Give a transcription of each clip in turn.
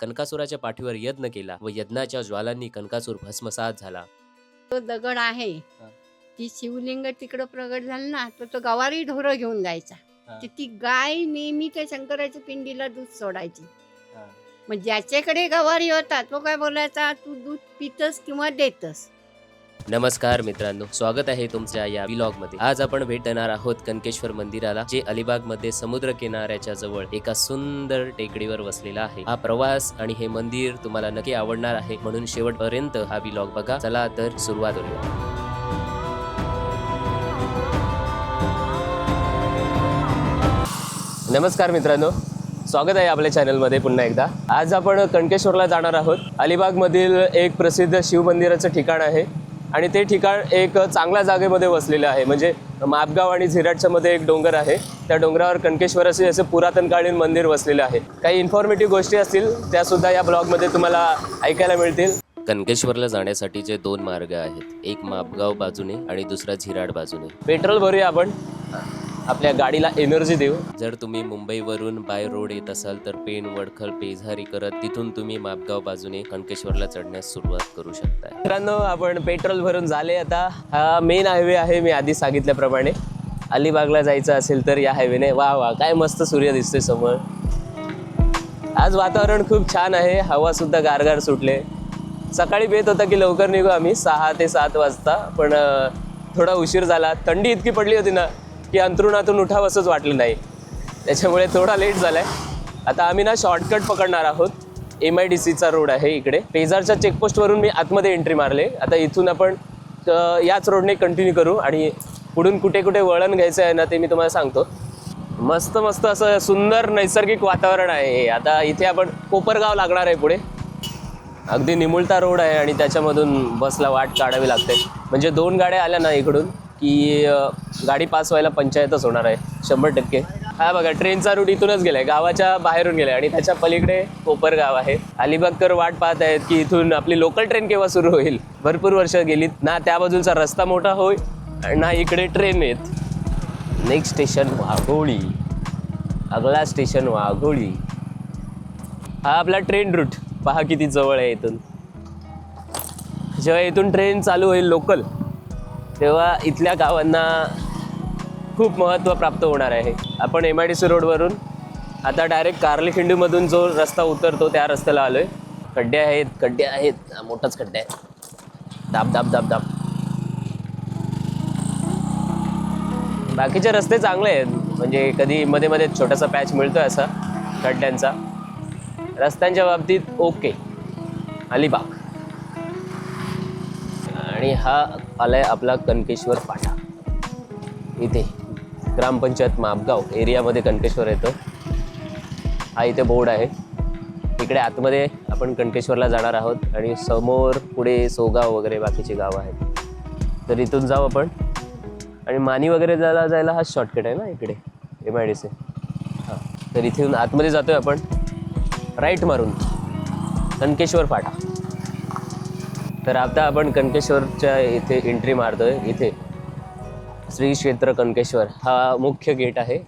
कनकासुराच्या पाठीवर यज्ञ केला व यज्ञाच्या ज्वालांनी कनकासूर भस्मसात झाला. तो दगड आहे. ती शिवलिंग तिकडं प्रगट झालं ना तर तो गवारी ढोरं घेऊन जायचा. तर ती गाय नेहमी त्या शंकराच्या पिंडीला दूध सोडायची. मग ज्याच्याकडे गवारी होता तो काय बोलायचा तू दूध पितस किंवा देतस? नमस्कार मित्रांनो स्वागत आहे तुमच्या या व्लॉगमध्ये. आज आपण भेट देणार आहोत कनकेश्वर मंदिराला जे अलिबागमध्ये समुद्र किनाऱ्याच्या जवळ एका सुंदर टेकडीवर वसलेला आहे. हा प्रवास आणि हे मंदिर तुम्हाला नक्की आवडणार आहे म्हणून शेवटपर्यंत हा व्लॉग बघा. चला तर सुरुवात होईल नमस्कार मित्रांनो स्वागत आहे आपल्या चॅनलमध्ये पुन्हा एकदा. आज आपण कणकेश्वरला जाणार आहोत. अलिबागमधील एक प्रसिद्ध शिव मंदिराचं ठिकाण आहे. आणि ते ठिकाण एक चांगल्या जागेमध्ये वसलेलं आहे. म्हणजे मापगाव आणि झिराटच्या मध्ये एक डोंगर आहे. त्या डोंगरावर कणकेश्वर असे असं पुरातनकालीन मंदिर वसलेलं आहे. काही इन्फॉर्मेटिव्ह गोष्टी असतील त्या सुद्धा या ब्लॉगमध्ये तुम्हाला ऐकायला मिळतील. कणकेश्वरला जाण्यासाठीचे दोन मार्ग आहेत. एक मापगाव बाजूने आणि दुसरा झिराड बाजूने. पेट्रोल भरूया आपण. आपल्या गाडीला एनर्जी देऊ. जर तुम्ही मुंबईवरून बाय रोड येत असाल तर पेण वडखल पेझारी करत तिथून तुम्ही मापगाव बाजूने कणकेश्वरला चढण्यास सुरुवात करू शकता मित्रांनो आपण पेट्रोल भरून झाले आता. हा मेन हायवे आहे मी आधी सांगितल्याप्रमाणे. अलिबागला जायचं असेल तर या हायवेने वा वा काय मस्त सूर्य दिसतोय समोर. आज वातावरण खूप छान आहे हवा सुद्धा गारगार सुटले. सकाळी बेत होता की लवकर निघू आम्ही सहा ते सात वाजता. पण थोडा उशीर झाला. थंडी इतकी पडली होती ना. की अंतरुणातून उठावंसंच वाटलं नाही. त्याच्यामुळे थोडा लेट झालाय. आता आम्ही ना शॉर्टकट पकडणार आहोत. एम आय डी सीचा रोड आहे इकडे. पेजारच्या चेकपोस्टवरून मी आतमध्ये एंट्री मारले. आता इथून आपण याच रोडने कंटिन्यू करू आणि पुढून कुठे कुठे वळण घ्यायचं आहे ना ते मी तुम्हाला सांगतो. मस्त मस्त असं सुंदर नैसर्गिक वातावरण आहे आता इथे आपण कोपरगाव लागणार आहे पुढे. अगदी निमुळता रोड आहे आणि त्याच्यामधून बसला वाट काढावी लागते. म्हणजे दोन गाड्या आल्या ना इकडून. की गाडी पास व्हायला पंचायतच होणार आहे शंभर टक्के. हा बघा ट्रेनचा रूट इथूनच गेलाय गावाच्या बाहेरून गेलाय आणि त्याच्या पलीकडे कोपरगाव आहे. अलिबागकर वाट पाहत आहेत की इथून आपली लोकल ट्रेन केव्हा सुरू होईल? भरपूर वर्ष गेलीत. ना त्या बाजूचा रस्ता मोठा होईल ना इकडे ट्रेन येत. Next station Wagholi. अगला स्टेशन वाघोळी. हा आपला ट्रेन रूट पहा किती जवळ आहे इथून. जेव्हा इथून ट्रेन चालू होईल लोकल तेव्हा इथल्या गावांना खूप महत्त्व प्राप्त होणार आहे. आपण एम आय डी सी रोडवरून आता डायरेक्ट कार्लीखिंडीमधून जो रस्ता उतरतो त्या रस्त्याला आलो आहे खड्डे आहेत खड्डे आहेत. मोठाच खड्डे आहे. दाब दाब दाब दाब. बाकीचे रस्ते चांगले आहेत. म्हणजे कधी मध्ये मध्ये छोटासा पॅच मिळतोय असा खड्ड्यांचा. रस्त्यांच्या बाबतीत ओके अलिबाग. आणि हा आलाय आपला कनकेश्वर पाठा. इथे ग्रामपंचायत मापगाव एरियामध्ये कनकेश्वर येतो. हा इथे बोर्ड आहे. इकडे आतमध्ये आपण कणकेश्वरला जाणार आहोत आणि समोर पुढे सोगाव वगैरे बाकीची गावं आहेत. तर इथून जाऊ आपण. आणि मानी वगैरे जायला जायला हा शॉर्टकट आहे ना इकडे एम आय डी सी हां तर इथून आतमध्ये जातोय आपण. राईट मारून. कणकेश्वर फाटा तर आता आपण कणकेश्वरच्या इथे एंट्री मारतोय इथे. श्री क्षेत्र कणकेश्वर हा मुख्य गेट आहे.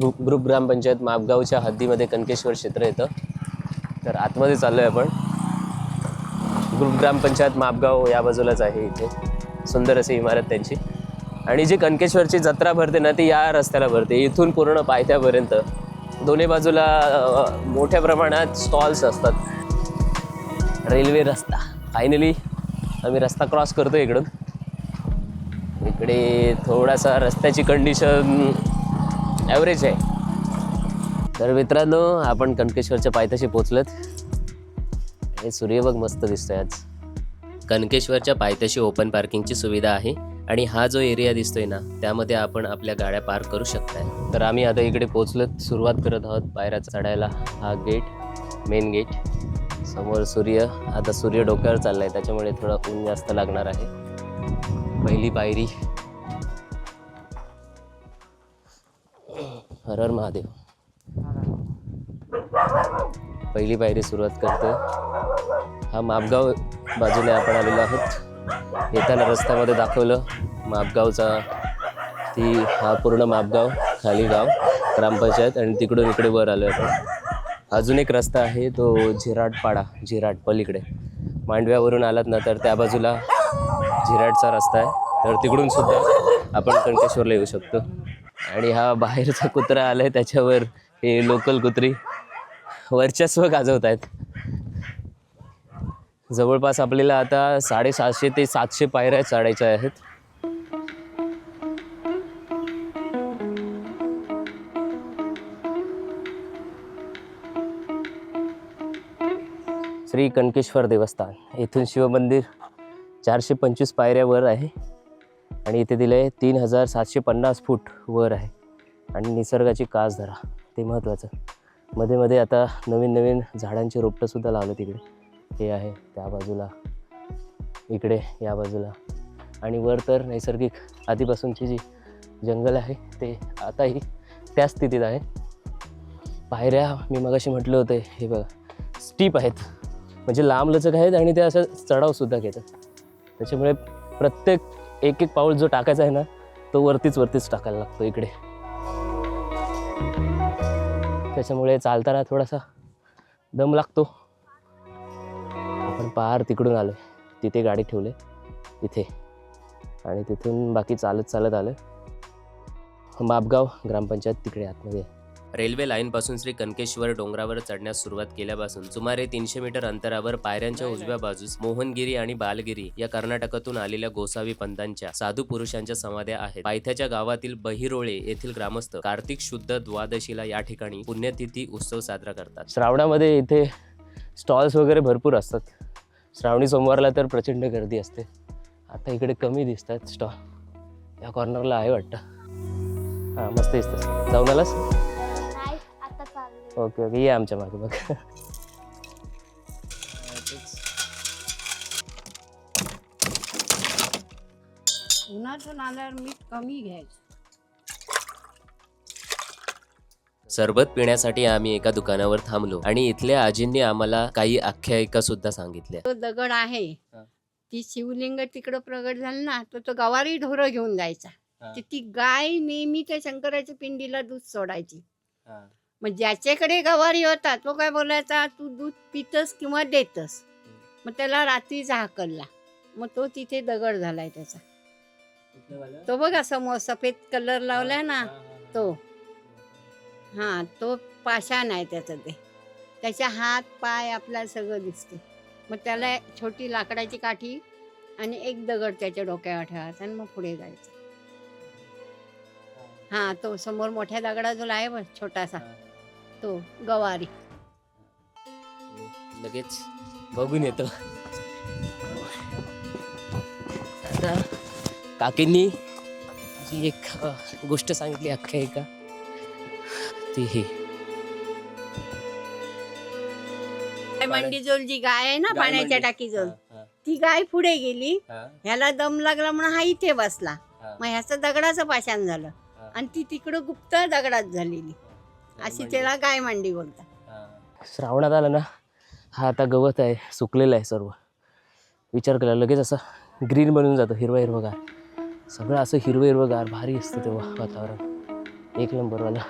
ग्रुप ग्रुप ग्रामपंचायत मापगावच्या हद्दीमध्ये कणकेश्वर क्षेत्र येतं. तर आतमध्ये चाललो आहे आपण. ग्रुप ग्रामपंचायत मापगाव या बाजूलाच आहे इथे. सुंदर अशी इमारत त्यांची. आणि जी कणकेश्वरची जत्रा भरते ना ती या रस्त्याला भरते. इथून पूर्ण पायथ्यापर्यंत. दोन्ही बाजूला मोठ्या प्रमाणात स्टॉल्स असतात. रेल्वे रस्ता. फायनली आम्ही रस्ता क्रॉस करतो इकडून. इकडे थोडासा रस्त्याची कंडिशन ॲव्हरेज आहे. तर मित्रांनो आपण कणकेश्वरच्या पायथ्याशी पोचलत हे सूर्य बघ मस्त दिसतोय आज. कणकेश्वरच्या पायथ्याशी ओपन पार्किंगची सुविधा आहे आणि हा जो एरिया दिसतोय ना त्यामध्ये आपण आपल्या गाड्या पार्क करू शकताय. तर आम्ही आता इकडे पोचलत सुरुवात करत आहोत पायऱ्या चढायला हा गेट मेन गेट समोर सूर्य आता सूर्य डोक्यावर चाललाय त्याच्यामुळे थोडं ऊन जास्त लागणार आहे. पहिली पायरी. हर हर महादेव. पहिली पायरी सुरुवात करतो हा मापगाव बाजूने आपण आलेलो आहोत. येताना रस्त्यामध्ये दाखवलं मापगावचा ती हा पूर्ण मापगाव खाली गाव ग्रामपंचायत आणि तिकडून इकडे वर आलो आपण. अजून एक रस्ता आहे तो झिराटपाडा झिराट पलीकडे. मांडव्यावरून आलात ना तर त्या बाजूला झिराटचा रस्ता आहे. तर तिकडून सुद्धा आपण कणकेश्वरला येऊ शकतो. आणि हा बाहेरचा कुत्रा आलाय त्याच्यावर हे लोकल कुत्री वर्चस्व गाजवत आहेत जवळपास आपल्याला आता साडेसातशे ते सातशे पायऱ्या चढायच्या आहेत. श्री कणकेश्वर देवस्थान. येथून शिवमंदिर चारशे पंचवीस पायऱ्यावर आहे. आणि इथे दिलं आहे तीन हजार सातशे पन्नास फूट वर आहे. आणि निसर्गाची कास धरा ते महत्त्वाचं मध्ये मध्ये आता नवीन नवीन झाडांची रोपटंसुद्धा लावलं तिकडे हे आहे त्या बाजूला. इकडे या बाजूला. आणि वर तर नैसर्गिक आधीपासूनची जी जंगल आहे ते आताही त्या स्थितीत आहे. पायऱ्या मी मगाशी म्हटलं होतं हे बघा स्टीप आहेत. म्हणजे लांब लचक आहेत आणि ते असं चढावसुद्धा घेतात. त्याच्यामुळे प्रत्येक एक एक पाऊल जो टाकायचा आहे ना तो वरतीच वरतीच टाकायला लागतो इकडे. त्याच्यामुळे चालताना थोडासा दम लागतो. आपण पार तिकडून आलो तिथे गाडी ठेवले. इथे. आणि तिथून बाकी चालत चालत आलं मापगाव ग्रामपंचायत तिकडे आतमध्ये. रेल्वे लाईनपासून श्री कनकेश्वर डोंगरावर चढण्यास सुरुवात केल्यापासून सुमारे तीनशे मीटर अंतरावर पायऱ्यांच्या उजव्या बाजूस मोहनगिरी आणि बालगिरी या कर्नाटकातून आलेल्या गोसावी पंतांच्या साधू पुरुषांच्या समाध्या आहेत. पायथ्याच्या गावातील बहिरोळे येथील ग्रामस्थ कार्तिक शुद्ध द्वादशीला या ठिकाणी पुण्यतिथी उत्सव साजरा करतात. श्रावणामध्ये इथे स्टॉल्स वगैरे भरपूर असतात. श्रावणी सोमवारला तर प्रचंड गर्दी असते. आता इकडे कमी दिसतात स्टॉल. या कॉर्नरला आहे वाटतं. हां मस्त दिसतं जाऊन आलास? Okay okay. ये आमच्या मागे बघ. उन्हातून आल्यावर मीठ कमी घ्यायचं. सरबत पिण्यासाठी आम्ही एका दुकानावर थांबलो आणि इथल्या आजींनी आम्हाला काही आख्यायिका सुद्धा सांगितल्या. तो दगड आहे. हा. ती शिवलिंग तिकडं प्रगट झालं ना तर तो गवारी ढोरं घेऊन जायचा. हा. तर ती गाय नेहमी त्या शंकराच्या पिंडीला दूध सोडायची. मग ज्याच्याकडे गवारी होता तो काय बोलायचा तू दूध पितस किंवा देतस. मग त्याला रात्रीचा हाकलला मग तो तिथे दगड झालाय त्याचा. तो बघा समोर सफेद कलर लावलाय ना तो. हा तो पाषाण आहे त्याचं ते. त्याच्या हात पाय आपल्याला सगळं दिसते मग त्याला छोटी लाकडाची काठी आणि एक दगड त्याच्या डोक्यावर ठेवायचा आणि मग पुढे जायचं. हा. तो समोर मोठ्या दगडाजवळ आहे बघ छोटासा. तो गवारी. लगेच बघून येतो. आता काकींनी जी एक गोष्ट सांगितली आख्यायिका ती ही. मंडीजवळ जी गाय आहे ना गाय पाण्याच्या मंडी. टाकीजवळ हा, ती गाय पुढे गेली हा, ह्याला दम लागला म्हणून हा इथे बसला. हा, मग ह्याचं दगडाचं पाषाण झालं. आणि ती तिकडं गुप्त दगडात झालेली. अशी त्याला गाय मांडी बोलतात. श्रावणात आला ना हा आता गवत आहे सुकलेलं आहे सर्व. विचार केला लगेच असं ग्रीन बनून जातो हिरवं हिरवगार सगळं असं हिरवं हिरवगार भारी असतं तेव्हा वातावरण. एक नंबरवाला.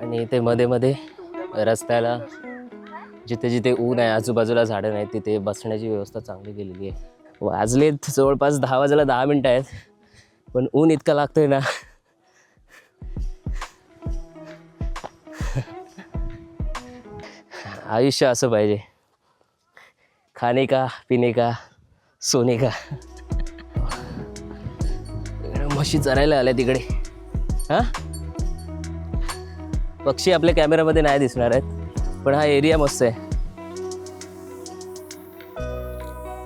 आणि ते मध्ये मध्ये रस्त्याला जिथे जिथे ऊन आहे आजूबाजूला झाडं नाहीत तिथे बसण्याची व्यवस्था चांगली केलेली आहे. वाजलेत जवळपास दहा वाजायला दहा मिनटं आहेत पण ऊन इतकं लागतंय ना. आयुष्य असं पाहिजे. खाणे का पिणे का सोने का म्हशी चरायला आल्या तिकडे. हा? पक्षी आपल्या कॅमेऱ्यामध्ये नाही दिसणार आहेत पण हा एरिया मस्त आहे.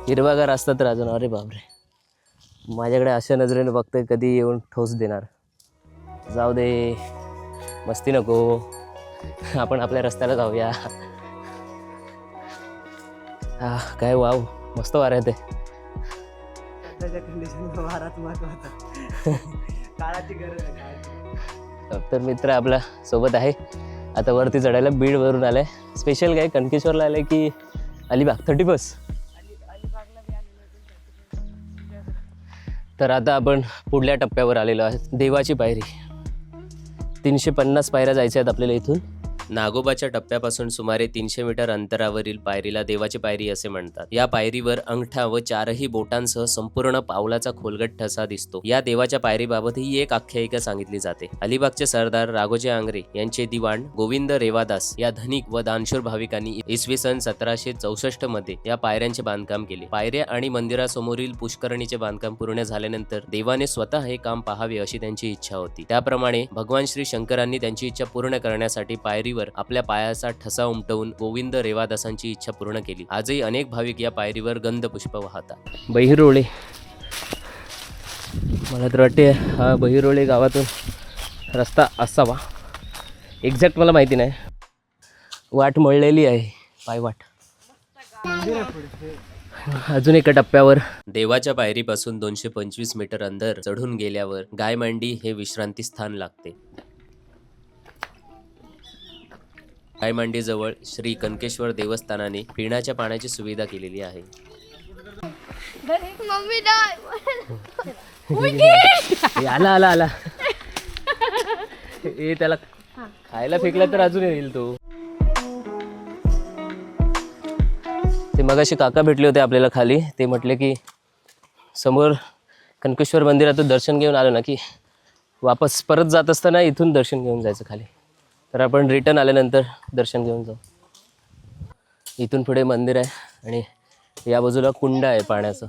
हिरवागार असतात तर अजून अरे बापरे. माझ्याकडे अशा नजरेने बघतोय कधी येऊन ठोस देणार. जाऊ दे मस्ती नको. आपण आपल्या रस्त्याला जाऊया. हा काय वाव मस्त वारा काळाची गरज आहे काळाची. तर मित्र आपला सोबत आहे. आता वरती चढायला बीडवरून आलाय. स्पेशल काय? कणकेश्वरला आलाय की अलिबाग? थर्टी बस तर आता आपण पुढल्या टप्प्यावर आलेलो आहे देवाची पायरी. तीनशे पन्नास पायऱ्या जायच्या आहेत आपल्याला इथून. नागोबाच्या टप्प्यापासून सुमारे तीनशे मीटर अंतरावरील पायरीला देवाची पायरी असे म्हणतात. या पायरीवर अंगठा व चारही बोटांसह संपूर्ण पावलाचा खोलगट ठसा दिसतो. या देवाच्या पायरीबाबत ही एक आख्यायिका सांगितली जाते. अलिबागचे सरदार राघोजी आंग्रे यांचे दिवाण गोविंद रेवादास या धनिक व दानशूर भाविकांनी इसवी सन सतराशे चौसष्टमध्ये या पायऱ्यांचे बांधकाम केले. पायऱ्या आणि मंदिरासमोरील पुष्करणीचे बांधकाम पूर्ण झाल्यानंतर देवाने स्वतः हे काम पाहावे अशी त्यांची इच्छा होती. त्याप्रमाणे भगवान श्री शंकरांनी त्यांची इच्छा पूर्ण करण्यासाठी पायरी पायरीवर आपल्या पायाचा ठसा उमटवून गोविंद रेवादासांची इच्छा पूर्ण केली. आजही अनेक भाविक या पायरीवर गंध पुष्प वाहतात. बहिरोळे. मला तर वाटते हा बहिरोळे गावातून रस्ता असावा. एक्झॅक्ट मला माहिती नाही. वाट मळलेली आहे. पायवाट अजून एका टप्प्यावर. देवाच्या पायरीपासून दोनशे पंचवीस मीटर अंदर चढून गेल्यावर गायमांडी हे विश्रांती स्थान लागते. गायमांडीजवळ श्री कनकेश्वर देवस्थानाने पिण्याच्या पाण्याची सुविधा केलेली आहे. हे आला आला आला. हे त्याला खायला फेकला तर अजून येईल तो. ते मगाशी काका भेटले होते आपल्याला खाली. ते म्हटले की समोर कनकेश्वर मंदिरातून दर्शन घेऊन आलो ना की वापस परत जात असताना इथून दर्शन घेऊन जायचं खाली. तर आपण रिटर्न आल्यानंतर दर्शन घेऊन जाऊ. इथून पुढे मंदिर आहे आणि या बाजूला कुंड आहे पाण्याचं.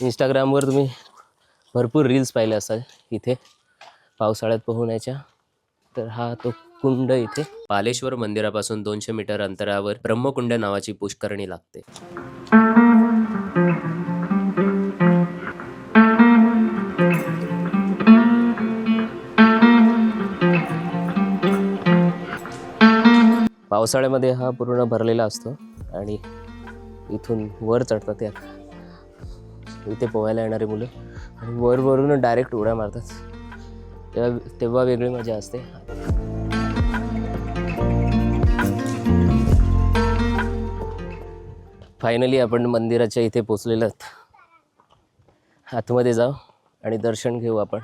इंस्टाग्रामवर तुम्ही भरपूर रील्स पाहिले असाल इथे. पावसाळ्यात पोहण्याच्या. तर हा तो कुंड इथे. पालेश्वर मंदिरापासून दोनशे मीटर अंतरावर ब्रह्मकुंड नावाची पुष्करणी लागते. पावसाळ्यामध्ये हा पूर्ण भरलेला असतो आणि इथून वर चढतात या इथे पोहायला येणारी मुलं. आणि वरवरून डायरेक्ट उड्या मारतात. तेव्हा तेव्हा वेगळी मजा असते. फायनली आपण मंदिराच्या इथे पोचलेलो आहोत. आतमध्ये जाऊ आणि दर्शन घेऊ आपण.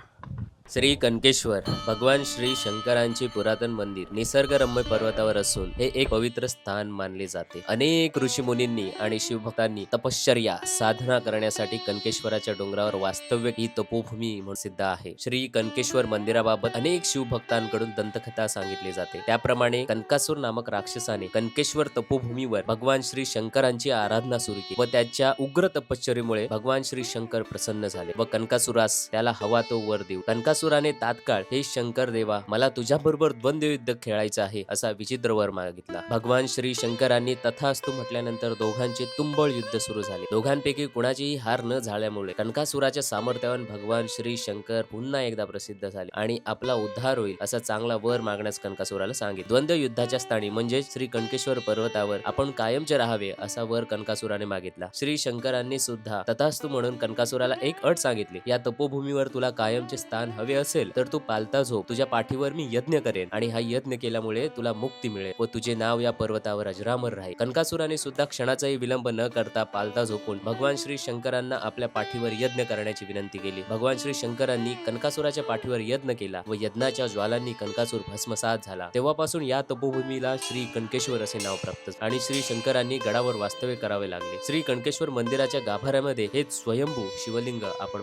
श्री कनकेश्वर भगवान श्री शंकरांचे पुरातन मंदिर निसर्गरम्य पर्वतावर असून हे एक पवित्र स्थान मानले जाते. अनेक ऋषी मुनींनी आणि शिवभक्तांनी तपश्चर्या साधना करण्यासाठी कनकेश्वराच्या डोंगरावर वास्तव्य ही तपोभूमी म्हणून सिद्ध आहे. श्री कनकेश्वर मंदिराबाबत अनेक शिवभक्तांकडून दंतकथा सांगितली जाते. त्याप्रमाणे कनकासूर नामक राक्षसाने कनकेश्वर तपोभूमीवर भगवान श्री शंकरांची आराधना सुरू केली व त्याच्या उग्र तपश्चर्येमुळे भगवान श्री शंकर प्रसन्न झाले व कनकासुरास त्याला हवा तो वर देऊ कनकासुराने तात्काळ हे शंकर देवा मला तुझ्या बरोबर द्वंद्व युद्ध खेळायचं आहे असा विचित्र वर मागितला. भगवान श्री शंकरांनी तथास्तु म्हटल्यानंतर दोघांचे तुंबळ युद्ध सुरू झाले. दोघांपैकी कुणाचीही हार न झाल्यामुळे कनकासुराच्या सामर्थ्यावर भगवान श्री शंकर पुन्हा एकदा प्रसिद्ध झाले आणि आपला उद्धार होईल असा चांगला वर मागण्यास कनकासुराला सांगितले. द्वंद्व युद्धाच्या स्थानी म्हणजे श्री कणकेश्वर पर्वतावर आपण कायमचे राहावे असा वर कनकासुराने मागितला. श्री शंकरांनी सुद्धा तथास्तु म्हणून कनकासुराला एक अट सांगितली या तपोभूमीवर तुला कायमचे स्थान हवे असेल तर तू पालता झोप. तुझ्या पाठीवर मी यज्ञ करेन आणि हा यज्ञ केल्यामुळे तुला मुक्ती मिळेल व तुझे नाव या पर्वतावर अजरामर राहील. कनकासुराने सुद्धा क्षणाचाही विलंब न करता पालता झोपून भगवान श्री शंकरांना आपल्या पाठीवर यज्ञ करण्याची विनंती केली. भगवान श्री शंकरांनी कनकासुराच्या पाठीवर यज्ञ केला व यज्ञाच्या ज्वालांनी कनकासूर भस्मसात झाला. तेव्हापासून या तपोभूमीला श्री कणकेश्वर असे नाव प्राप्त आणि श्री शंकरांनी गडावर वास्तव्य करावे लागले. श्री कणकेश्वर मंदिराच्या गाभाऱ्यामध्ये हे स्वयंभू शिवलिंग आपण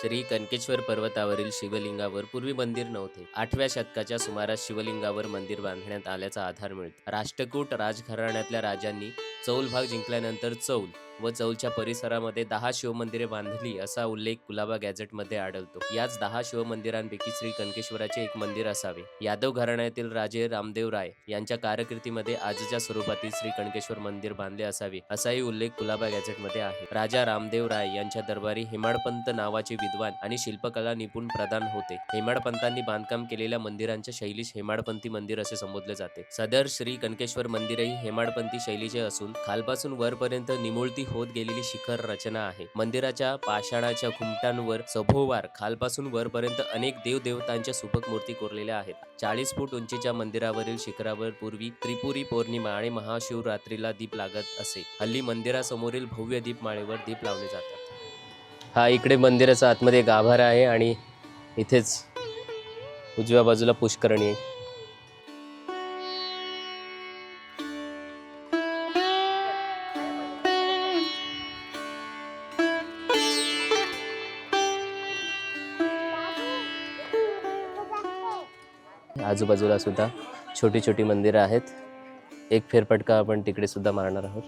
श्री कनकेश्वर पर्वतावरील शिवलिंगावर पूर्वी मंदिर नव्हते. आठव्या शतकाच्या सुमारास शिवलिंगावर मंदिर बांधण्यात आल्याचा आधार मिळतो. राष्ट्रकूट राजघराण्यातल्या राजांनी चौल भाग जिंकल्यानंतर चौल व चौलच्या परिसरामध्ये दहा शिवमंदिरे बांधली असा उल्लेख कुलाबा गॅझेटमध्ये आढळतो. याच दहा शिवमंदिरांपैकी श्री कनकेश्वराचे एक मंदिर असावे. यादव घराण्यातील राजे रामदेव राय यांच्या कारकिर्दीमध्ये आजच्या स्वरूपातील श्री कणकेश्वर मंदिर बांधले असावे असाही उल्लेख कुलाबा गॅझेटमध्ये आहे. राजा रामदेव राय यांच्या दरबारी हेमाडपंत नावाचे विद्वान आणि शिल्पकला निपुण प्रदान होते. हेमाडपंतांनी बांधकाम केलेल्या मंदिरांच्या शैलीस हेमाडपंथी मंदिर असे संबोधले जाते. सदर श्री कनकेश्वर मंदिरही हेमाडपंथी शैलीचे असून खालपासून वरपर्यंत निमुळती होत गेलेली शिखर रचना आहे. मंदिराच्या पाषाणाच्या घुमटांवर सभोवार खालपासून वरपर्यंत अनेक देवदेवतांच्या सुबक मूर्ती कोरलेल्या आहेत. चाळीस फूट उंचीच्या मंदिरावरील शिखरावर पूर्वी त्रिपुरी पौर्णिमा आणि महाशिवरात्रीला दीप लागत असे. हल्ली मंदिरासमोरील भव्य दीपमाळेवर दीप लावले जातात. हा इकडे मंदिराचा आतमध्ये गाभारा आहे आणि इथेच उजव्या बाजूला पुष्करणी आहे. आजूबाजूला सुद्धा छोटी छोटी मंदिरं आहेत. एक फेरफटका आपण तिकडे सुद्धा मारणार आहोत.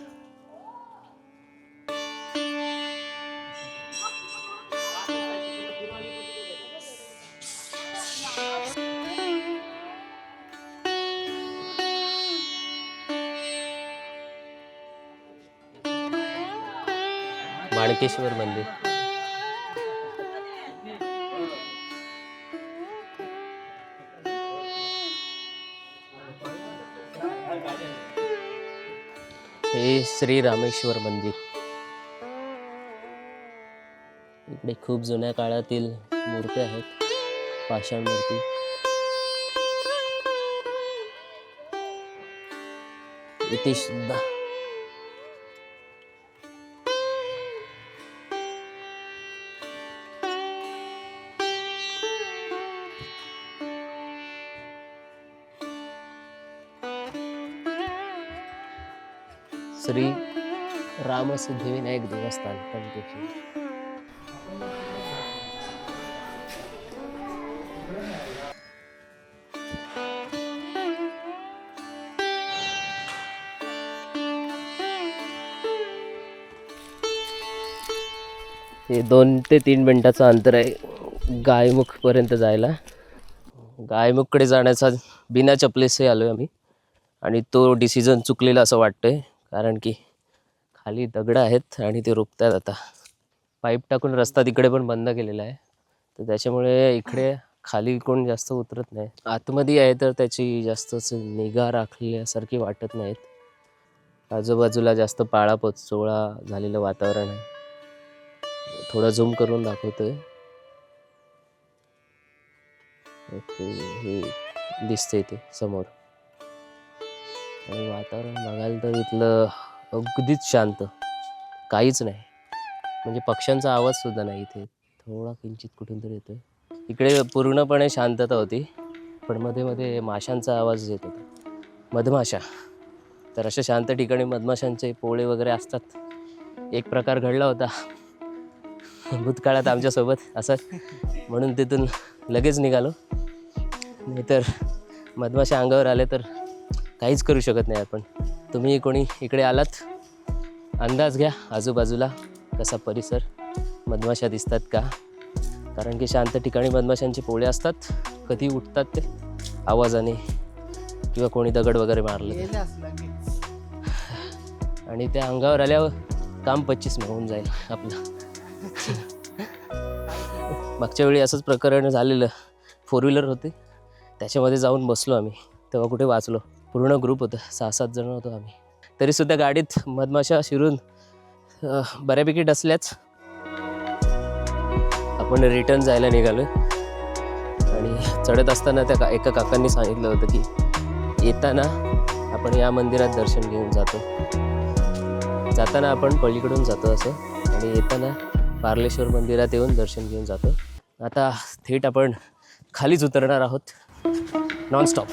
माणकेश्वर मंदिर. हे श्री रामेश्वर मंदिर. इकडे खूप जुन्या काळातील मूर्त्या आहेत पाषाण मूर्ती. इथे सुद्धा कामसिद्धिविनायक देवस्थान कंटेशन हे दोन ते तीन मिनटाचं अंतर आहे गायमुखपर्यंत जायला. गायमुखकडे जाण्याचा बिना चपलेसही आलो आहे आम्ही. आणि तो डिसिजन चुकलेला असं वाटतं आहे कारण की खाली दगडं आहेत आणि ते रुपतात आता. पाईप टाकून रस्ता तिकडे पण बंद केलेला आहे. तर त्याच्यामुळे इकडे खाली कोण जास्त उतरत नाही. आतमध्ये आहे तर त्याची जास्तच निगा राखल्यासारखी वाटत नाहीत. आजूबाजूला जास्त पाळा पोचोळा झालेलं वातावरण आहे. थोडं झूम करून दाखवतोय. ओके हे दिसते ते समोर. आणि वातावरण बघायला तर इथलं अगदीच शांत. काहीच नाही. म्हणजे पक्ष्यांचा आवाज सुद्धा नाही इथे. थोडा किंचित कुठून तरी येतोय. इकडे पूर्णपणे शांतता होती. पण मध्ये मध्ये माशांचा आवाज येत होता. मधमाशा. तर अशा शांत ठिकाणी मधमाशांचे पोळे वगैरे असतात. एक प्रकार घडला होता. भूतकाळात आमच्यासोबत असं. म्हणून तिथून लगेच निघालो. नाहीतर मधमाशा अंगावर आले तर काहीच करू शकत नाही आपण. तुम्ही कोणी इकडे आलात? अंदाज घ्या आजूबाजूला कसा परिसर. मधमाशा दिसतात का? कारण की शांत ठिकाणी मधमाशांचे पोळे असतात. कधी उठतात ते? आवाजाने. किंवा कोणी दगड वगैरे मारलं. आणि त्या अंगावर आल्यावर काम पच्चीस होऊन जाईल आपलं. मागच्या वेळी असंच प्रकरण झालेलं. फोर व्हीलर होते. त्याच्यामध्ये जाऊन बसलो आम्ही. तेव्हा कुठे वाचलो. पूर्ण ग्रुप होतं. सहा सात जण होतो आम्ही. तरीसुद्धा गाडीत मधमाशा शिरून बऱ्यापैकी डसल्याच आपण रिटर्न जायला निघालो आणि चढत असताना त्या का एका काकांनी सांगितलं होतं की येताना आपण या मंदिरात दर्शन घेऊन जातो. जाताना आपण पलीकडून जातो असं. आणि येताना पार्लेश्वर मंदिरात येऊन दर्शन घेऊन जातो. आता थेट आपण खालीच उतरणार आहोत. नॉनस्टॉप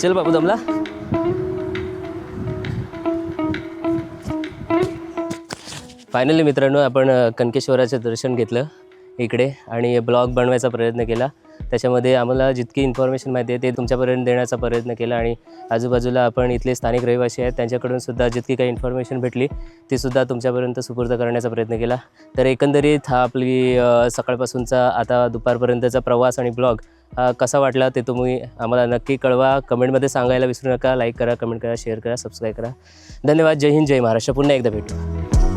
चल बाबू दमला. फायनली मित्रांनो आपण कनकेश्वराचं दर्शन घेतलं इकडे आणि ब्लॉग बनवायचा प्रयत्न केला. त्याच्यामध्ये आम्हाला जितकी इन्फॉर्मेशन माहिती आहे ते तुमच्यापर्यंत देण्याचा प्रयत्न केला आणि आजूबाजूला आपण इथले स्थानिक रहिवासी आहेत त्यांच्याकडून सुद्धा जितकी काही इन्फॉर्मेशन भेटली ती सुद्धा तुमच्यापर्यंत सुपूर्द करण्याचा प्रयत्न केला. तर एकंदरीत हा आपली सकाळपासूनचा आता दुपारपर्यंतचा प्रवास आणि ब्लॉग कसा वाटला ते तुम्ही आम्हाला नक्की कळवा. कमेंटमध्ये सांगायला विसरू नका. लाईक करा कमेंट करा शेअर करा सबस्क्राईब करा. धन्यवाद. जय हिंद जय महाराष्ट्र. पुन्हा एकदा भेटू.